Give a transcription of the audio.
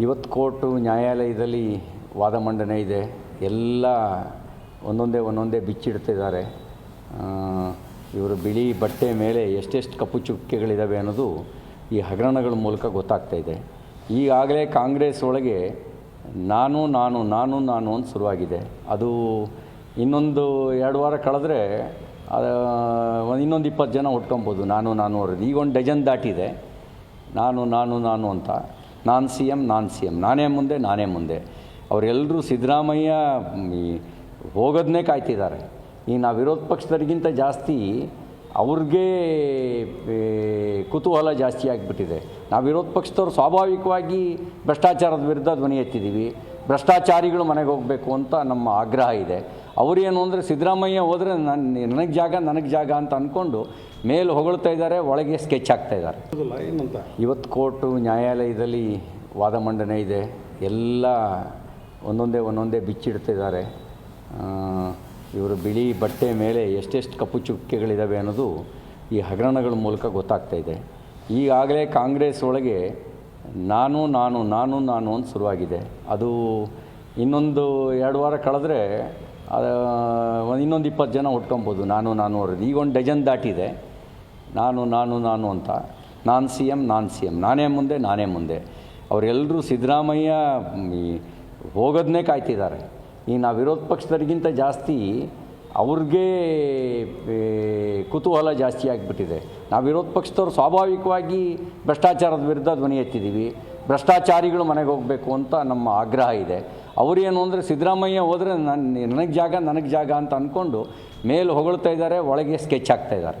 ಇವತ್ತು ಕೋರ್ಟು ನ್ಯಾಯಾಲಯದಲ್ಲಿ ವಾದ ಮಂಡನೆ ಇದೆ. ಎಲ್ಲ ಒಂದೊಂದೇ ಒಂದೊಂದೇ ಬಿಚ್ಚಿಡ್ತಿದ್ದಾರೆ. ಇವರು ಬಿಳಿ ಬಟ್ಟೆ ಮೇಲೆ ಎಷ್ಟೆಷ್ಟು ಕಪ್ಪು ಚುಕ್ಕೆಗಳಿದ್ದಾವೆ ಅನ್ನೋದು ಈ ಹಗರಣಗಳ ಮೂಲಕ ಗೊತ್ತಾಗ್ತಾ ಇದೆ. ಈಗಾಗಲೇ ಕಾಂಗ್ರೆಸ್ ಒಳಗೆ ನಾನು ನಾನು ನಾನು ನಾನು ಅಂತ ಶುರುವಾಗಿದೆ. ಅದು ಇನ್ನೊಂದು ಎರಡು ವಾರ ಕಳೆದ್ರೆ ಇನ್ನೊಂದು ಇಪ್ಪತ್ತು ಜನ ಹುಟ್ಕೊಬೋದು ನಾನು ನಾನು ಅವ್ರದ್ದು ಈಗ ಒಂದು ಡಜನ್ ದಾಟಿದೆ. ನಾನು ನಾನು ನಾನು ಅಂತ. ನಾನು ಸಿ ಎಂ ನಾನು ಸಿ ಎಂ ನಾನೇ ಮುಂದೆ ನಾನೇ ಮುಂದೆ. ಅವರೆಲ್ಲರೂ ಸಿದ್ದರಾಮಯ್ಯ ಹೋಗೋದನ್ನೇ ಕಾಯ್ತಿದ್ದಾರೆ. ಈ ನಾವು ವಿರೋಧ ಪಕ್ಷದವರಿಗಿಂತ ಜಾಸ್ತಿ ಅವ್ರಿಗೆ ಕುತೂಹಲ ಜಾಸ್ತಿ ಆಗಿಬಿಟ್ಟಿದೆ. ನಾವು ವಿರೋಧ ಪಕ್ಷದವ್ರು ಸ್ವಾಭಾವಿಕವಾಗಿ ಭ್ರಷ್ಟಾಚಾರದ ವಿರುದ್ಧ ಧ್ವನಿ ಎತ್ತಿದ್ದೀವಿ. ಭ್ರಷ್ಟಾಚಾರಿಗಳು ಮನೆಗೆ ಹೋಗಬೇಕು ಅಂತ ನಮ್ಮ ಆಗ್ರಹ ಇದೆ. ಅವರೇನು ಅಂದರೆ ಸಿದ್ದರಾಮಯ್ಯ ಹೋದರೆ ನನ್ನ ನನಗೆ ಜಾಗ ನನಗೆ ಜಾಗ ಅಂತ ಅಂದ್ಕೊಂಡು ಮೇಲೆ ಹೊಗಳ್ತಾ ಇದ್ದಾರೆ ಒಳಗೆ ಸ್ಕೆಚ್ ಆಗ್ತಾ ಇದ್ದಾರೆ. ಇವತ್ತು ಕೋರ್ಟು ನ್ಯಾಯಾಲಯದಲ್ಲಿ ವಾದ ಮಂಡನೆ ಇದೆ. ಎಲ್ಲ ಒಂದೊಂದೇ ಒಂದೊಂದೇ ಬಿಚ್ಚಿಡ್ತಿದ್ದಾರೆ. ಇವರು ಬಿಳಿ ಬಟ್ಟೆ ಮೇಲೆ ಎಷ್ಟೆಷ್ಟು ಕಪ್ಪು ಚುಕ್ಕೆಗಳಿದ್ದಾವೆ ಅನ್ನೋದು ಈ ಹಗರಣಗಳ ಮೂಲಕ ಗೊತ್ತಾಗ್ತಾ ಇದೆ. ಈಗಾಗಲೇ ಕಾಂಗ್ರೆಸ್ ಒಳಗೆ ನಾನು ನಾನು ನಾನು ನಾನು ಅಂತ ಶುರುವಾಗಿದೆ. ಅದು ಇನ್ನೊಂದು ಎರಡು ವಾರ ಕಳೆದ್ರೆ ಇನ್ನೊಂದು ಇಪ್ಪತ್ತು ಜನ ಹುಟ್ಕೊಬೋದು. ನಾನು ನಾನು ಅವ್ರದ್ದು. ಈಗ ಒಂದು ಡಜನ್ ದಾಟಿದೆ. ನಾನು ನಾನು ನಾನು ಅಂತ. ನಾನು ಸಿ ಎಂ ನಾನು ಸಿ ಎಂ ನಾನೇ ಮುಂದೆ ನಾನೇ ಮುಂದೆ. ಅವರೆಲ್ಲರೂ ಸಿದ್ದರಾಮಯ್ಯ ಹೋಗೋದನ್ನೇ ಕಾಯ್ತಿದ್ದಾರೆ. ಈ ನಾವು ವಿರೋಧ ಪಕ್ಷದವರಿಗಿಂತ ಜಾಸ್ತಿ ಅವ್ರಿಗೆ ಕುತೂಹಲ ಜಾಸ್ತಿ ಆಗಿಬಿಟ್ಟಿದೆ. ನಾವು ವಿರೋಧ ಪಕ್ಷದವ್ರು ಸ್ವಾಭಾವಿಕವಾಗಿ ಭ್ರಷ್ಟಾಚಾರದ ವಿರುದ್ಧ ಧ್ವನಿ ಎತ್ತಿದ್ದೀವಿ. ಭ್ರಷ್ಟಾಚಾರಿಗಳು ಮನೆಗೆ ಹೋಗಬೇಕು ಅಂತ ನಮ್ಮ ಆಗ್ರಹ ಇದೆ. ಅವರೇನು ಅಂದರೆ ಸಿದ್ದರಾಮಯ್ಯ ಹೋದರೆ ನನ್ನ ನನಗೆ ಜಾಗ ನನಗೆ ಜಾಗ ಅಂತ ಅಂದ್ಕೊಂಡು ಮೇಲೆ ಹೊಗಳ್ತಾ ಇದ್ದಾರೆ, ಒಳಗೆ ಸ್ಕೆಚ್ ಹಾಕ್ತಾ ಇದ್ದಾರೆ.